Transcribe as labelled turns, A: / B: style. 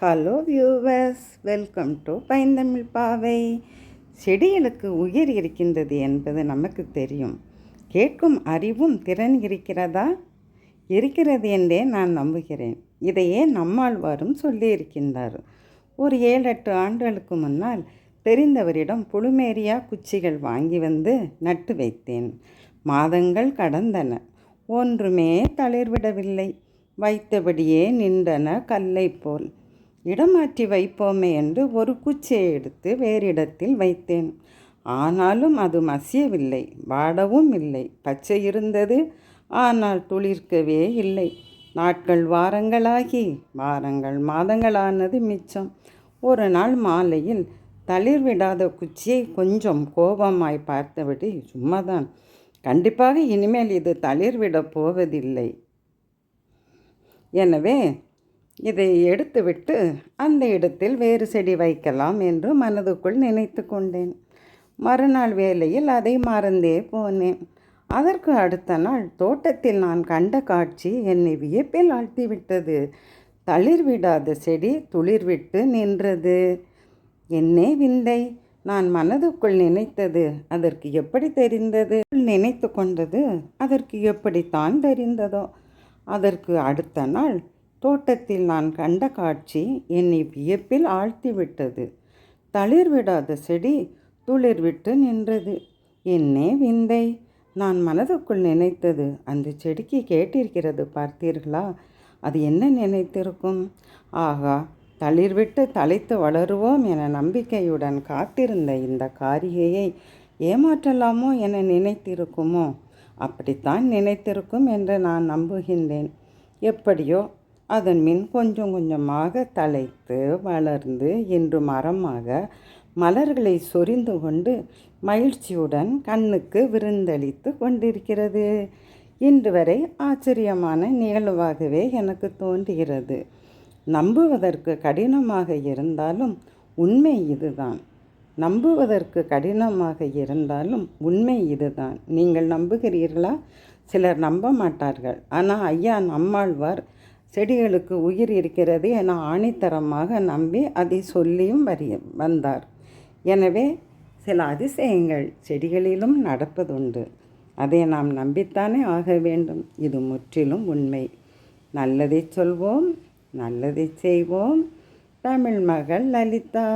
A: Hello viewers welcome to பைந்தமிழ் பாவை செடிகளுக்கு உயிர் இருக்கின்றது என்பது நமக்கு தெரியும். கேட்கும் அறிவும் திறன் இருக்கிறதா? இருக்கிறது என்றே நான் நம்புகிறேன். இதையே நம்மாழ்வாரும் சொல்லியிருக்கின்றார் ஒரு ஏழு எட்டு ஆண்டுகளுக்கு முன்னால் தெரிந்தவரிடம் புழுமேரியா குச்சிகள் வாங்கி வந்து நட்டு வைத்தேன். மாதங்கள் கடந்தன. ஒன்றுமே தளிர்விடவில்லை. வைத்தபடியே நின்றன கல்லை போல். இடமாற்றி வைப்போமே என்று ஒரு குச்சியை எடுத்து வேறு இடத்தில் வைத்தேன். ஆனாலும் அது மசியவில்லை வாடவும் இல்லை. பச்சை இருந்தது ஆனால் துளிர்க்கவே இல்லை. நாட்கள் வாரங்களாகி வாரங்கள் மாதங்களானது மிச்சம். ஒரு நாள் மாலையில் தளிர் விடாத குச்சியை கொஞ்சம் கோபமாய் பார்த்தபடி சும்மாதான் கண்டிப்பாக இனிமேல் இது தளிர் விடப் போவதில்லை. எனவே இதை எடுத்துவிட்டு அந்த இடத்தில் வேறு செடி வைக்கலாம் என்று மனதுக்குள் நினைத்து கொண்டேன். மறுநாள் வேளையில் அதை மறந்தே போனேன். அதற்கு அடுத்த நாள் தோட்டத்தில் நான் கண்ட காட்சி என்னை வியப்பில் ஆழ்த்திவிட்டது. தளிர் விடாத செடி துளிர்விட்டு நின்றது. என்னே விந்தை நான் மனதுக்குள் நினைத்தது அதற்கு எப்படி தெரிந்தது? நினைத்து கொண்டது அதற்கு எப்படித்தான் தெரிந்ததோ? அதற்கு அடுத்த நாள் தோட்டத்தில் நான் கண்ட காட்சி என்னை வியப்பில் ஆழ்த்திவிட்டது. தளிர் விடாத செடி துளிர் விட்டு நின்றது. என்னே விந்தை நான் மனதுக்குள் நினைத்தது அந்த செடிக்கு கேட்டிருக்கிறது பார்த்தீர்களா? அது என்ன நினைத்திருக்கும்? ஆகா தளிர்விட்டு தலைத்து வளருவோம் என நம்பிக்கையுடன் காத்திருந்த இந்த காரிகையை ஏமாற்றலாமோ என நினைத்திருக்குமோ? அப்படித்தான் நினைத்திருக்கும் என்று நான் நம்புகின்றேன். எப்படியோ அதன் மின் கொஞ்சம் கொஞ்சமாக தலைத்து வளர்ந்து இன்று மரமாக மலர்களை சொரிந்து கொண்டு மகிழ்ச்சியுடன் கண்ணுக்கு விருந்தளித்து கொண்டிருக்கிறது. இன்று வரை ஆச்சரியமான நிகழ்வாகவே எனக்கு தோன்றுகிறது. நம்புவதற்கு கடினமாக இருந்தாலும் உண்மை இதுதான். நம்புவதற்கு கடினமாக இருந்தாலும் உண்மை இதுதான். நீங்கள் நம்புகிறீர்களா? சிலர் நம்ப மாட்டார்கள். ஆனால் ஐயா நம்மாழ்வார் செடிகளுக்கு உயிர் இருக்கிறது என ஆணித்தரமாக நம்பி அதை சொல்லியும் வரிய வந்தார். எனவே சில அதிசயங்கள் செடிகளிலும் நடப்பதுண்டு. அதை நாம் நம்பித்தானே ஆக வேண்டும். இது முற்றிலும் உண்மை. நல்லதை சொல்வோம் நல்லதை செய்வோம். தமிழ் மகள் லலிதா.